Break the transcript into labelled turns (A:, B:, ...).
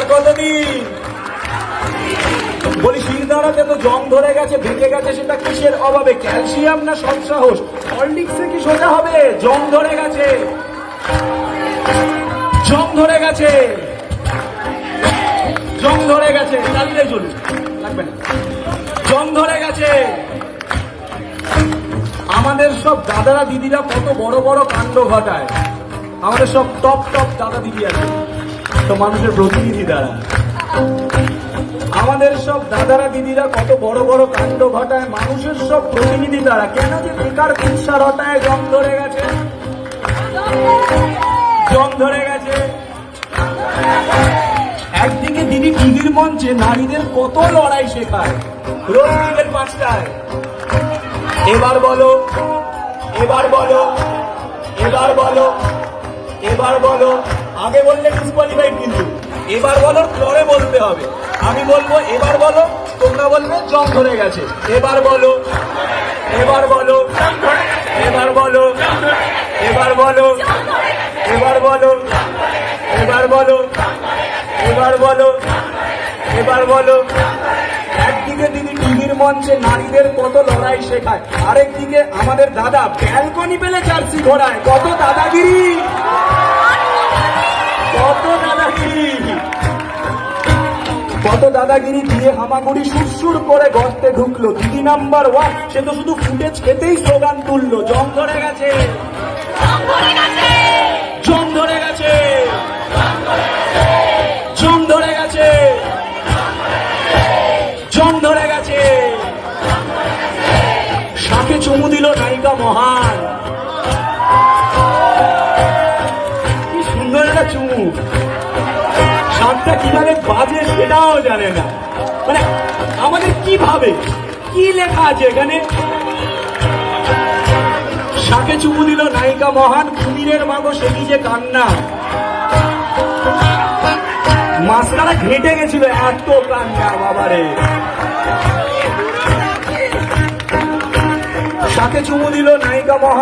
A: আর কতদিন? বলি, শিরদাঁড়াতে তো জং ধরে গেছে ভেঙে গেছে, সেটা কিসের অভাবে? ক্যালসিয়াম না সৎসাহস? হরলিক্সে কি সোজা হবে? জং ধরে গেছে। জং ধরে গেছে। জং ধরে গেছে। চালিয়ে চলুন লাগবে না। জং ধরে গেছে। আমাদের সব দাদারা দিদিরা কত বড় বড় কাণ্ড ঘটায়। আমাদের সব টপ টপ দাদা দিদি আছে। তো মানুষের প্রতিনিধি দ্বারা। আমাদের সব দাদারা দিদিরা কত বড় বড় কাণ্ড ঘটায়, মানুষের সব প্রতিনিধি দ্বারা। কেন যে বেকার কুৎসারতায় জম ধরে গেছে। জম ধরে গেছে। একদিকে দিদি টিভির মঞ্চে নারীদের কত লড়াই শেখায় রোজ পাঁচটায় এবার বলো এবার বলো এবার বলো এবার বলো। আগে বললে ডিসকোয়ালিফাইড কিন্তু। এবার বলো, পরে বলতে হবে। আমি বলব, এবার বলো, তোমরা বলবে, জং ধরে গেছে। এবার বলো এবার বলো এবার বলো এবার বলো এবার বলো এবার বলো এবার বলো এবার বলো। একদিকে তিনি টিভির মঞ্চে নারীদের কত লড়াই শেখায়, আরেকদিকে আমাদের দাদা ব্যালকনি পেলে জার্সি ঘোড়ায়, কত দাদাগিরি। কত দাদাগিরি দিয়ে হামাগুড়ি সুরসুর করে গর্তে ঢুকলো? দিদি নাম্বার ওয়ান, সে তো শুধু ফুটেজ খেতেই স্লোগান তুললো, জং ধরে গেছে। জং ধরে গেছে। জং ধরে গেছে। জং ধরে গেছে। সাপে চুমু দিল নায়িকা মহান। কীভাবে বাজে সেটাও জানে না। মানে আমাদের কীভাবে কি লেখা আছে এখানে? শাকে চুমু দিল নায়িকা মহান কুমিরের মাগো, সে যে কান্না। মাসকারা ঘেটে গেছিল, এত কান্না বাবারে। সাথে চুমু দিল নায়িকা মহান